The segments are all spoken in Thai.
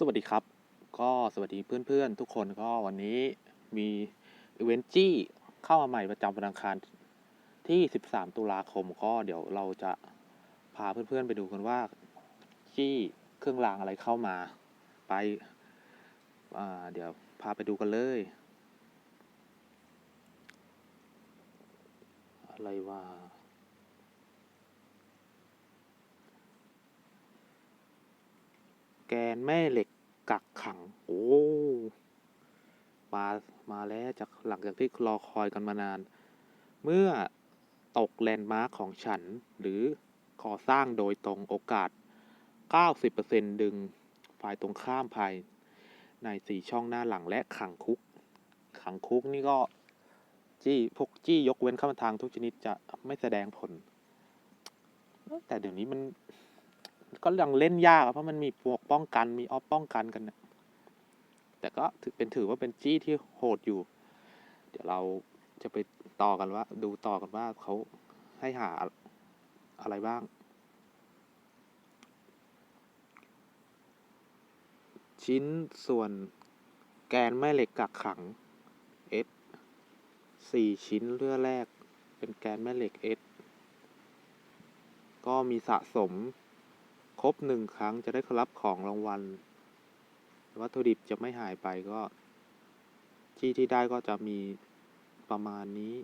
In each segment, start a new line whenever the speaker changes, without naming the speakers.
สวัสดีครับ ก็สวัสดีเพื่อนๆ ทุกคนก็วันนี้มีอีเวนต์จี้เข้ามาใหม่ประจำวันอังคารที่ 13 ตุลาคมก็เดี๋ยวเราจะพาเพื่อนๆไปดูกันว่าจี้เครื่องรางอะไรเข้ามา ไปอ่าเดี๋ยวพาไปดูกันเลย อะไรว่า แกนแม่เหล็กกักขัง โอ้มามาแล้วจากหลังจากที่รอคอยกันมานาน เมื่อตกแลนด์มาร์คของฉัน หรือก่อสร้างโดยตรงโอกาส 90%ดึงฝ่ายตรงข้ามภายในสี่ช่องหน้าหลังและขังคุก ขังคุกนี่ก็จี้พวกจี้ยกเว้นข้ามทางทุกชนิดจะไม่แสดงผล แต่เดี๋ยวนี้มัน ก็ยังเล่นยากเพราะมันมีพวกป้องกันมีออฟป้องกันกันนะแต่ก็ถือเป็นถือว่าเป็นจี้ที่โหดอยู่ เดี๋ยวเราจะไปต่อกันว่า ดูต่อกันว่าเขาให้หาอะไรบ้าง ชิ้นส่วนแกนแม่เหล็กกักขัง S สี่ชิ้นเรือแรก เป็นแกนแม่เหล็ก S ก็มีสะสม ครบหนึ่งครั้งจะได้รับของรางวัล วัตถุดิบจะไม่หายไปก็ ที่ที่ได้ก็จะมีประมาณนี้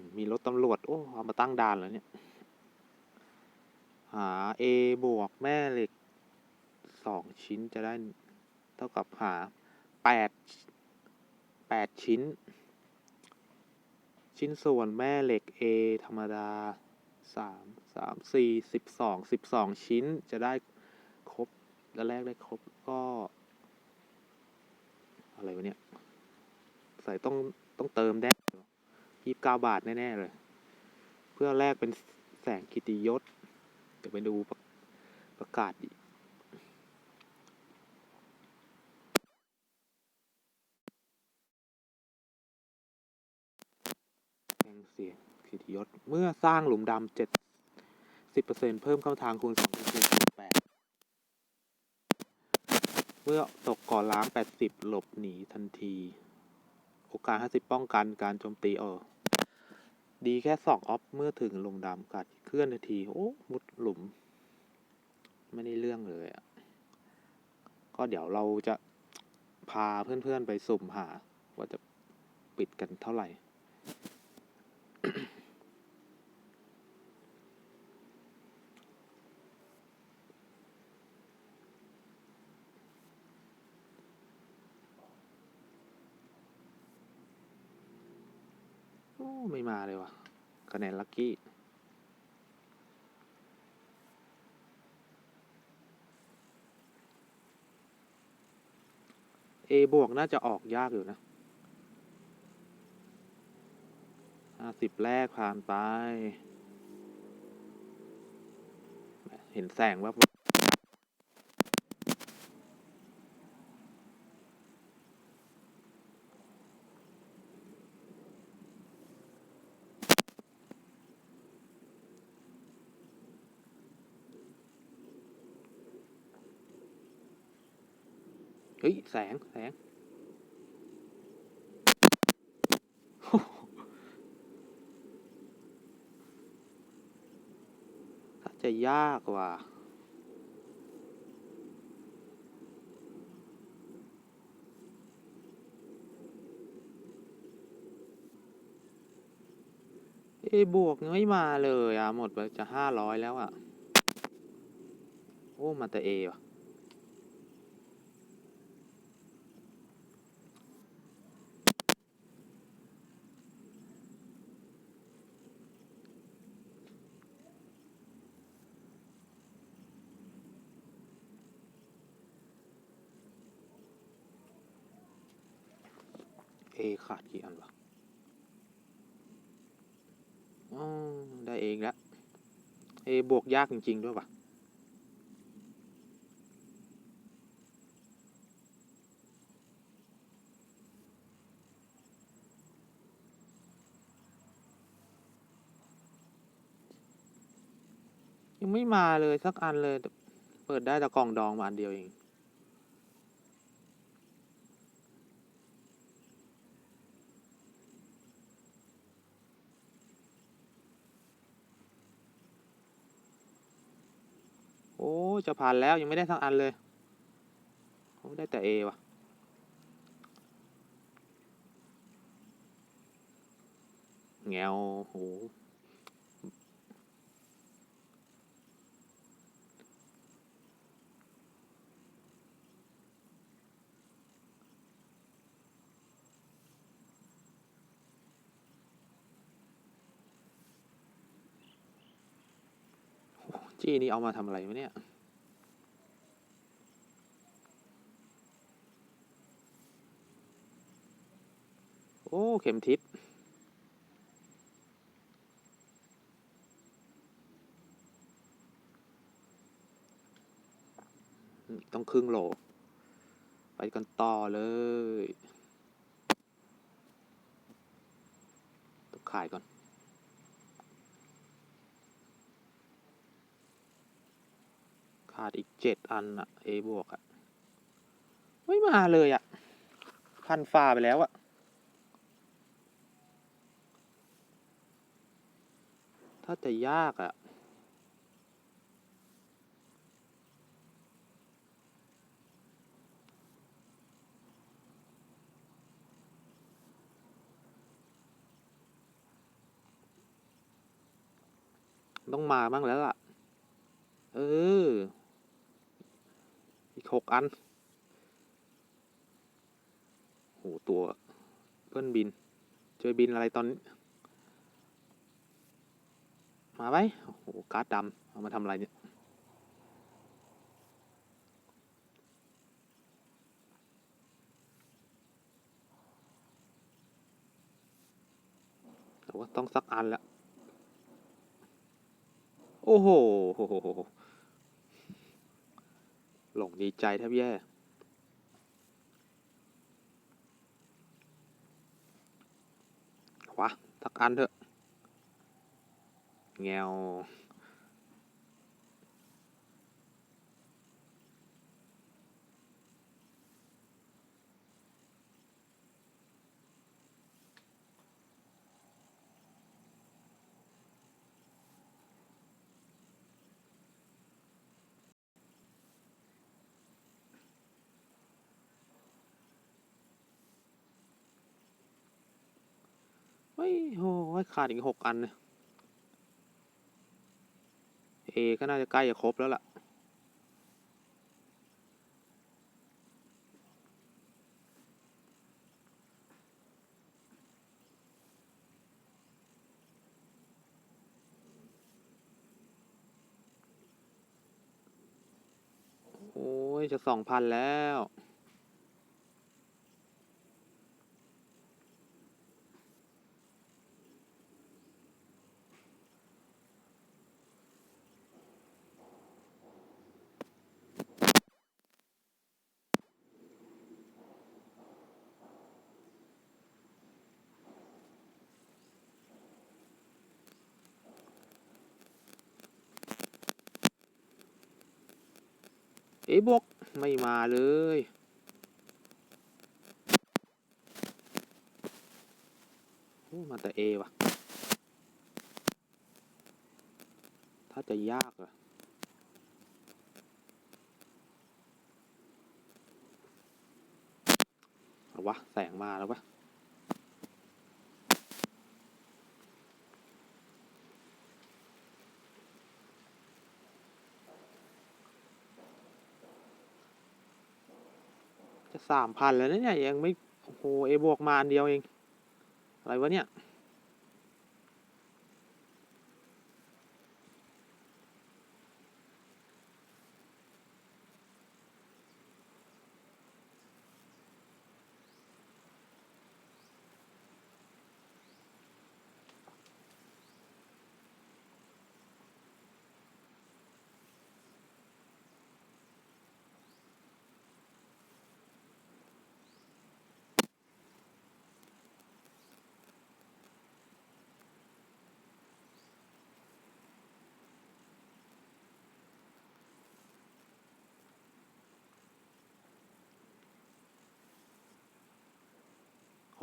มมีรถตำรวจ โอ้เอามาตั้งด่านแล้วเนี่ย หา A บวกแม่เหล็กสองชิ้นจะได้เท่ากับหาแปดแปดชิ้น ชิ้นส่วนแม่เหล็ก A ธรรมดาสามสามสี่สิบสองสิบสองชิ้นจะได้ครบแล้แรกได้ครบก็ อะไรวะเนี่ย ใส่ต้องต้องเติมแดงยี่สิบเก้าบาทแน่ ๆ เลย เพื่อแลกเป็นแสงกิติยศ เดี๋ยวไปดูประประกาศอีก งเสียงกิติยศเมื่อสร้างหลุมดำเจ็ดสิบเปอร์เซ็นเพิ่มเข้าทางคูณสองคูณแปดเมื่อตกก่อล้างแปดสิบหลบหนีทันที โอกาสห้าสิบป้องกันการโจมตีเออดีแค่สองออฟเมื่อถึงหลุมดำกัดเคลื่อนทันที โอ้มุดหลุม ไม่ได้เรื่องเลยอะ ก็เดี๋ยวเราจะพาเพื่อนๆไปสุ่มหา ว่าจะปิดกันเท่าไหร่ ไม่มาเลยว่ะคะแนนลัคกี้ A บวกน่าจะออกยากอยู่นะห้าสิบแรกผ่านไป เห็นแสงว่า เฮ้ย แสง แสง ถ้าจะยากว่าเอบวกยังไม่มาเลยอะ หมดไปจะห้าร้อยแล้วอะ โอ้ มาแต่เอว่ะ เอขาดกี่อันวะอ๋อได้เองแล้ว เอบวกยากจริง ๆ ด้วยวะยังไม่มาเลยสักอันเลย เปิดได้แต่กล่องดองมาอันเดียวเอง อ้จะผ่านแล้วยังไม่ได้สักอันเลยโอ้ได้แต่เอว่ะแงวโห จี้นี่เอามาทำอะไรวะเนี่ย โอ้ เข็มทิศต้องครึ่งโหล ไปกันต่อเลยต้องขายก่อน ขาดอีกเจ็ดอันอะ A บวกอะไม่มาเลยอะพันฟ้าไปแล้วอะถ้าจะยากอะต้องมาบ้างแล้วล่ะ เออ หกอันโหตัวเพื่อนบินเจอบินอะไรตอนนี้มาไหมโอ้โหการ์ดดำเอามาทำอะไรเนี่ยแต่ว่าต้องสักอันละโอ้โห หลงดีใจแทบแย่วะสักอันเถอะแงว ฮ้ยโหขาดอีกหกอันเนี่ยเอก็น่าจะใกล้จะครบแล้วล่ะ โอ้ย จะสองพันแล้ว เอ้บวกไม่มาเลยโอ้มาแต่เอว่ะ ถ้าจะยากอะเอวะ แสงมาแล้ววะ สามพันแล้วเนี่ยยังไม่ โอ้โห เอบวกมาอันเดียวเอง อะไรวะเนี่ย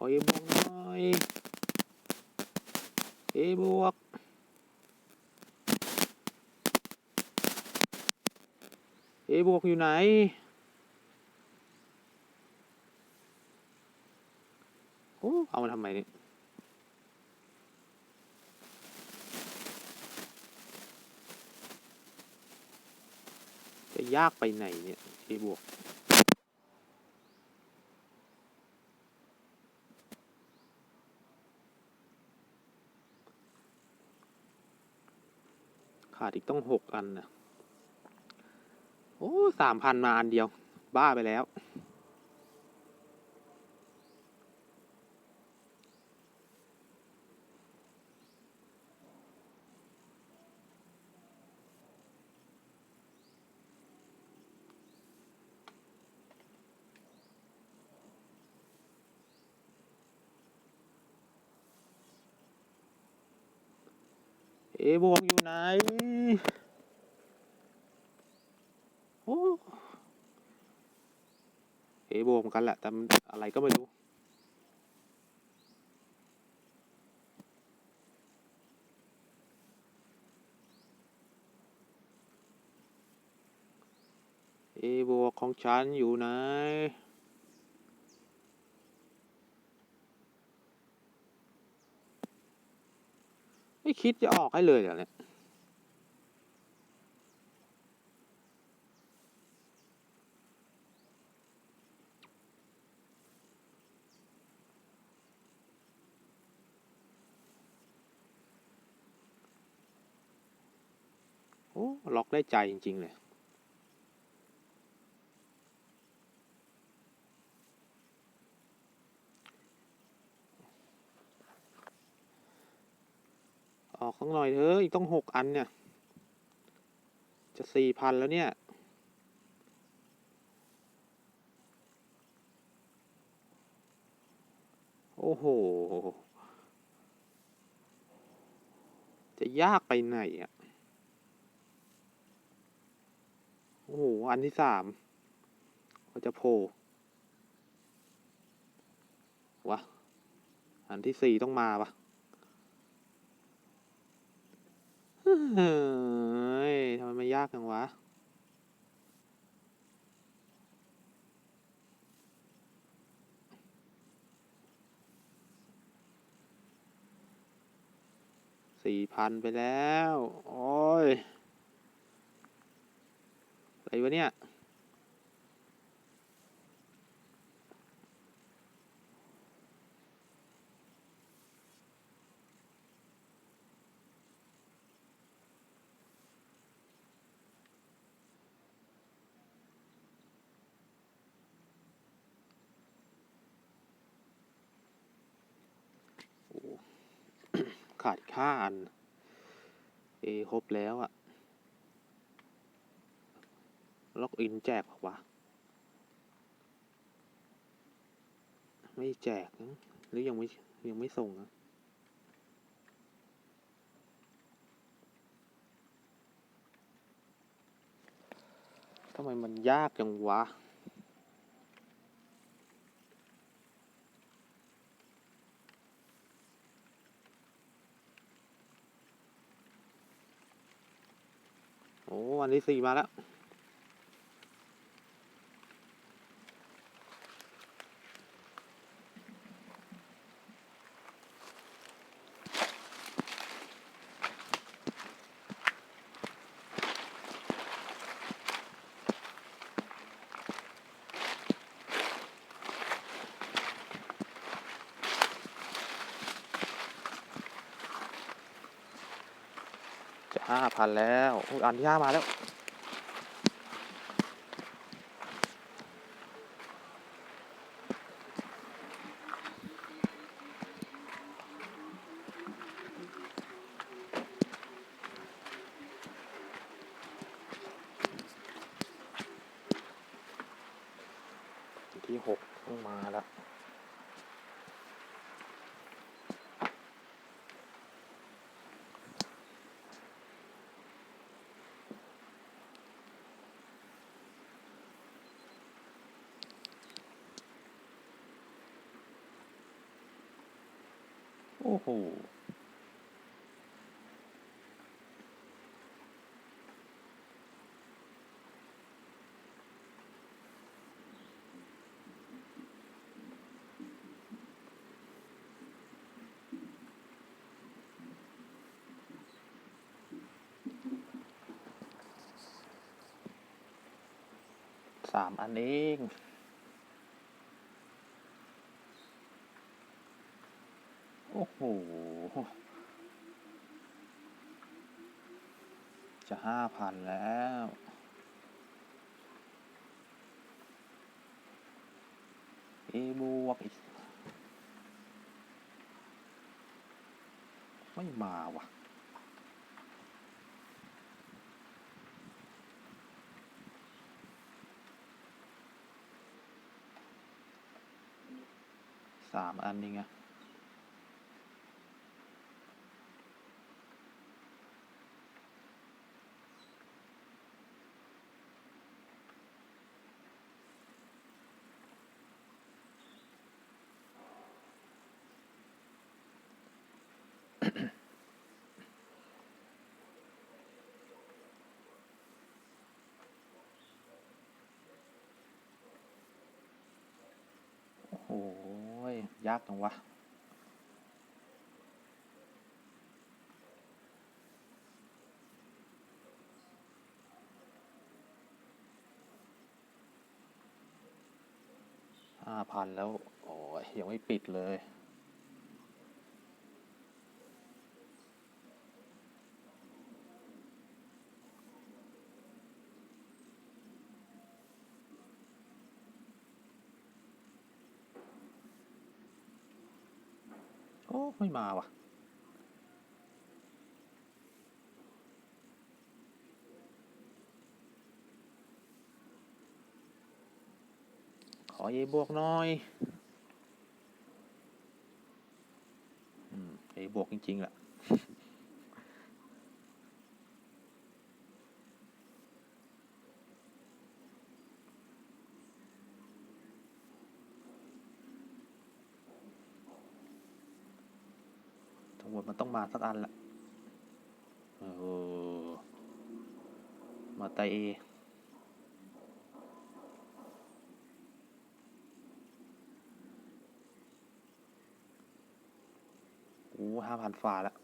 อเอบวกหน่อยเอบวกเอบวกอยู่ไหนโอ้เอามาทำไมเนี่ยจะยากไปไหนเนี่ยเอบวก ขาดอีกต้องหกอันนะโอ้สามพันมาอันเดียว บ้าไปแล้ว บวกอยู่ไหน โอ้เอบวกเหมือนกันแหละ แต่อะไรก็ไม่รู้เอบวกของฉันอยู่ไหน ไม่คิดจะออกให้เลยเหรอเนี่ยโอ้ล็อกได้ใจจริง ๆ เลย ออกข้างหน่อยเถอะอีกต้องหกอันเนี่ย จะสี่พันแล้วเนี่ย โอ้โห จะยากไปไหนอะ โอ้โห อันที่สามก็จะโผล่วะ อันที่สี่ต้องมาปะ เฮ้ยทำไมมันยากจังวะ สี่พันไปแล้ว โอ้ย อะไรวะเนี่ย ขาดอีกห้าอัน เอครบแล้วอะล็อกอินแจกปล่าวะไม่แจก หรือยังไม่ยังไม่ส่งนะทำไมมันยากจังวะ โอ้อันที่สี่มาแล้ว ห้าพันแล้วอันที่ห้ามาแล้ว อันที่หกต้องมาแล้ว โโอ้โห สามอันเอง โอ้โห จะห้าพันแล้ว เอบวกอีก ไม่มาว่ะสามอันนี้ไง ย ยากจังวะ ห้าพันแล้ว โอ้ยยังไม่ปิดเลย ไม่มาว่ะ ขอเอบวกหน่อย อืมเอบวกจริงๆแหละ มดมันต้องมาสักอันละเออมาไตเอโอ้ห้าพันฝ่าแล้ว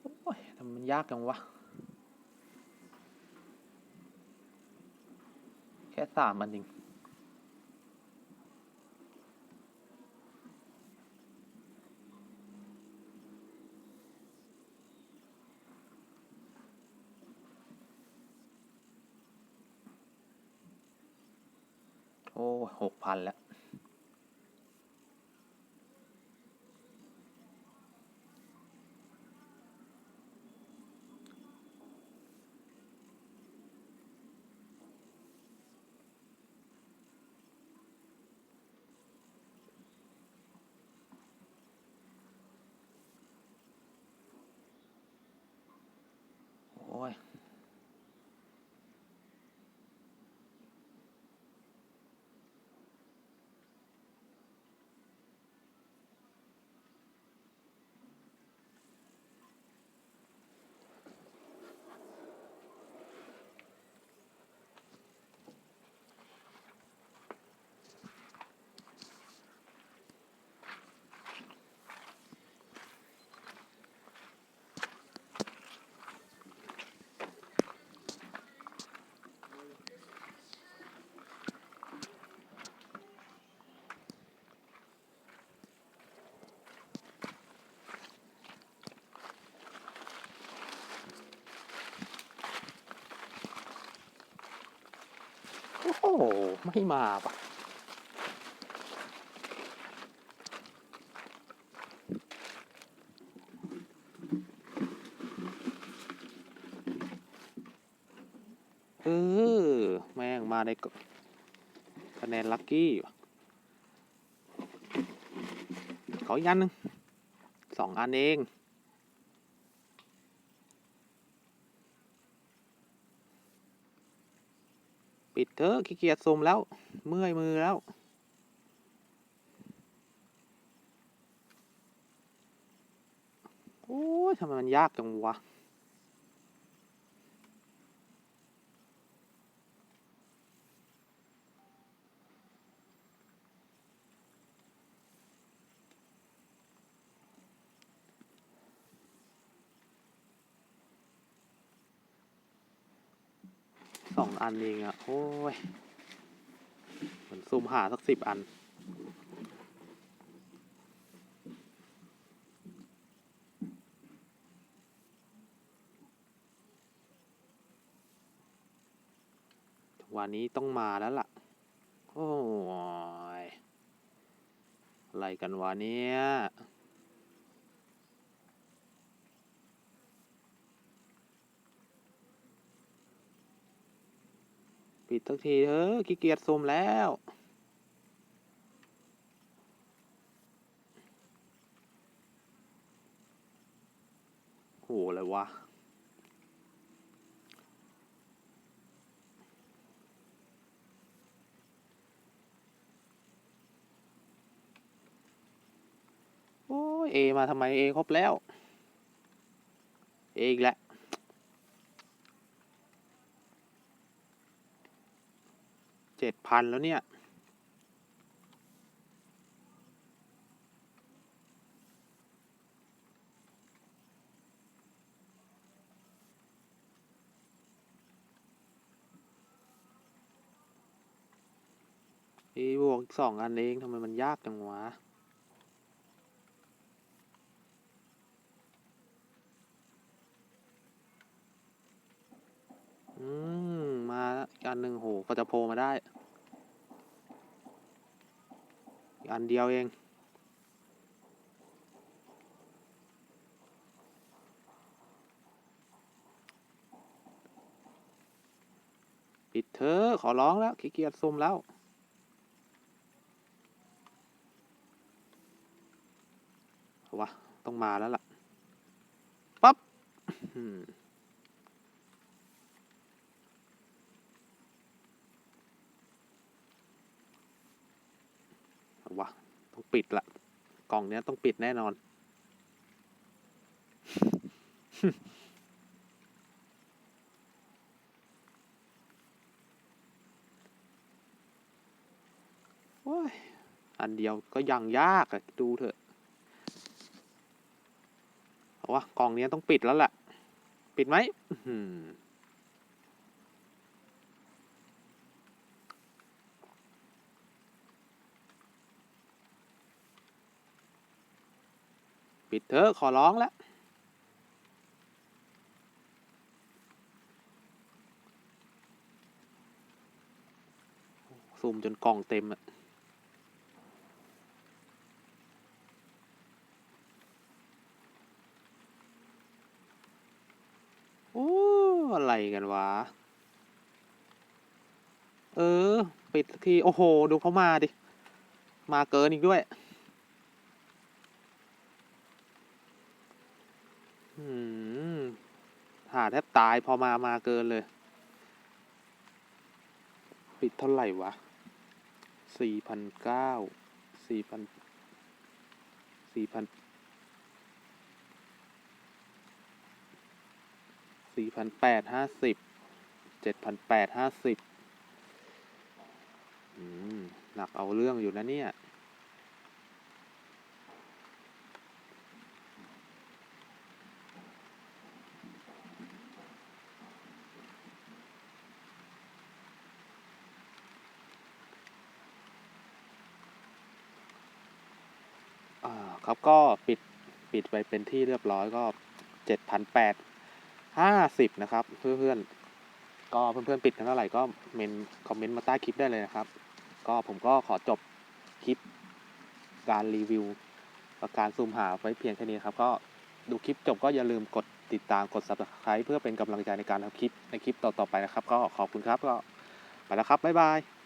โอ้ ยากจังวะ แค่สามอันเองโอ้หกพันแล้ว โอ้ย โอ้โห ไม่มาป่ะโออ แม่งมาในก็คะแนนลัคกี้วะขออีกอันหนึ่งสองอันเอง เถอะขี้เกียจซุมแล้ว เมื่อยมือแล้ว โอ้ยทำไมมันยากจังวะ อันเองอะโอ้ยเหมือนซูมหาสักสิบอัน วันนี้ต้องมาแล้วล่ะ โอ้ยอะไรกันวะเนี่ย ปิดทักทีเถอะขี้เกียจซุมแล้ว โหอะไรวะโอ้ยเอมาทำไมเอครบแล้ว เออีกแล้ว เจ็ดพันแล้วเนี่ยเอบวกอีกสองอันเองทำไมมันยากจังวะอืม มาอันหนึ่งโหก็จะโผล่มาได้อันเดียวเอง ปิดเถอขอร้องแล้ว ขี้เกียจซุ่มแล้วเอาวะ ต้องมาแล้วล่ะ ปั๊บอืม เอาวะ ต้อง ปิดละกล่องเนี้ยต้องปิดแน่นอนอ้ยอันเดียวก็ยังยากอะดูเถอะเอาวะกล่องเนี้ยต้องปิดแล้วแหละปิดไหมอื้อหือ ปิดเถอะขอร้องแล้วซูมจนกล่องเต็มอะโอ้ อะไรกันวะ เออ ปิดที โอ้โห ดูเขามาดิ มาเกินอีกด้วย อืม หาแทบตายพอมามาเกินเลย ปิดเท่าไหร่วะสี่พันเก้าสี่พันสี่พันสี่พันแปดห้าสิบเจ็ดพันแปดห้าสิบหนักเอาเรื่องอยู่นะเนี่ย อ่าครับก็ปิดปิด ไปเป็นที่เรียบร้อยก็เจ็ดพันแปดห้าสิบนะครับ เพื่อนๆ ก็เพื่อนๆ ปิดกันเท่าไหร่ก็เมนคอมเมนต์มาใต้คลิปได้เลยนะครับ ก็ผมก็ขอจบคลิปการรีวิวและการซูมหาไว้เพียงแค่นี้ครับ ก็ดูคลิปจบก็อย่าลืมกดติดตามกด subscribe เพื่อเป็นกำลังใจในการทำคลิปในคลิปต่อๆไปนะครับ ก็ขอบคุณครับก็ไปแล้วครับ บ๊ายบาย